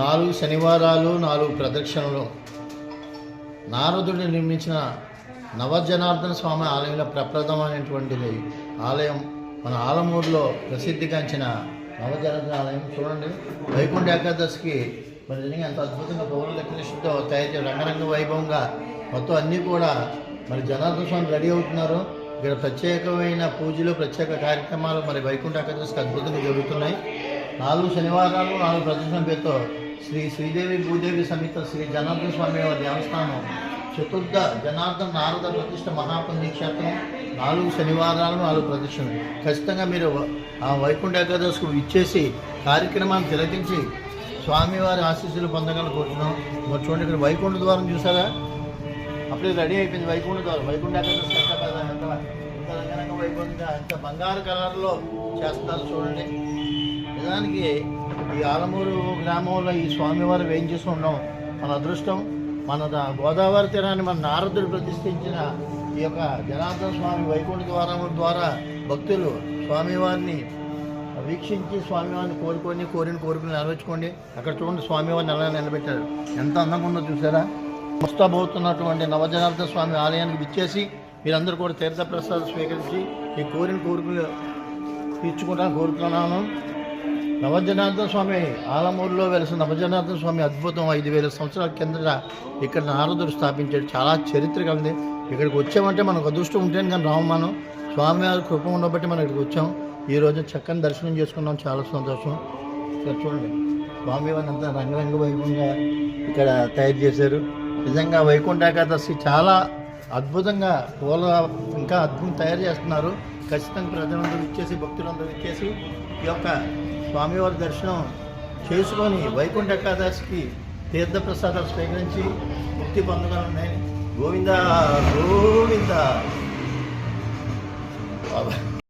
నాలుగు శనివారాలు నాలుగు ప్రదక్షిణలు. నారదుడు నిర్మించిన నవజనార్దన స్వామి ఆలయంలో ప్రప్రథమైనటువంటిది ఆలయం. మన ఆలమూరులో ప్రసిద్ధిగాంచిన నవజనార్దన ఆలయం. చూడండి వైకుంఠ ఏకాదశికి మరి నిజంగా ఎంత అద్భుతంగా పౌరుల లెక్కనిష్టతో తయారు చేసి రంగరంగ వైభవంగా మొత్తం అన్నీ కూడా మరి జనార్దన స్వామి రెడీ అవుతున్నారు. ఇక్కడ ప్రత్యేకమైన పూజలు ప్రత్యేక కార్యక్రమాలు మరి వైకుంఠ ఏకాదశికి అద్భుతంగా జరుగుతున్నాయి. నాలుగు శనివారాలు నాలుగు ప్రదర్శన పేరుతో శ్రీ శ్రీదేవి భూదేవి సమేత శ్రీ జనార్దన స్వామి వారి దేవస్థానం చతుర్థ జనార్దన్ నారద ప్రతిష్ట మహాపుణ్యక్షేత్రం నాలుగు శనివారాలు నాలుగు ప్రదర్శనలు ఖచ్చితంగా మీరు ఆ వైకుంఠ ఏకాదశికి ఇచ్చేసి కార్యక్రమాన్ని తిలకించి స్వామివారి ఆశీస్సులు పొందగల కోరుతున్నాం మరి చూడండి ఇక్కడ వైకుంఠ ద్వారం చూసారా? అప్పుడే రెడీ అయిపోయింది వైకుంఠ ద్వారం. వైకుంఠ ఏకాదశి ఎంత పెద్ద- ఎంత ఎంత ఎంత బంగారు కలర్లో చేస్తారు చూడండి. నిజానికి ఈ ఆలమూరు గ్రామంలో ఈ స్వామివారు వేయించేసి ఉన్నాం మన అదృష్టం మన గోదావరి తీరాన్ని మన నారదుడు ప్రతిష్ఠించిన ఈ యొక్క జనార్దన స్వామి వైకుంఠ ద్వారం ద్వారా భక్తులు స్వామివారిని వీక్షించి స్వామివారిని కోరుకొని కోరిన కోరికలు నెరవేర్చుకోండి. అక్కడ చూడండి స్వామివారిని ఎలా నిలబెట్టారు. ఎంత అందంగా ఉందో చూసారా? ముస్తాబోతున్నటువంటి నవజనార్దన స్వామి ఆలయానికి విచ్చేసి మీరందరూ కూడా తీర్థప్రసాదం స్వీకరించి ఈ కోరిన కోరికలు తీర్చుకుంటాను కోరుతున్నాను. నవజనార్దన స్వామి ఆలమూరులో వెలిసిన నవజనార్దన స్వామి అద్భుతం. ఐదు వేల సంవత్సరాల కిందట ఇక్కడ నారదుడు స్థాపించాడు. చాలా చరిత్ర కలిగింది. ఇక్కడికి వచ్చామంటే మనకు అదృష్టం ఉంటేనే కానీ రాము మనం. స్వామివారి కృప ఉండబట్టి మనం ఇక్కడికి వచ్చాం. ఈ రోజు చక్కని దర్శనం చేసుకున్నాం. చాలా సంతోషం. ఇక్కడ చూడండి. స్వామివారిని అంతా రంగరంగ వైభవంగా ఇక్కడ తయారు చేశారు. నిజంగా వైకుంఠ ఏకాదశి చాలా అద్భుతంగా పూల ఇంకా అద్భుతం తయారు చేస్తున్నారు. ఖచ్చితంగా ప్రజలందరూ ఇచ్చేసి భక్తులందరూ ఇచ్చేసి ఈ యొక్క స్వామివారి దర్శనం చేసుకొని వైకుంఠ ఏకాదశికి తీర్థప్రసాదాలు స్వీకరించి ముక్తి పొందగలన్నాయి గోవింద గోవింద. బాబా.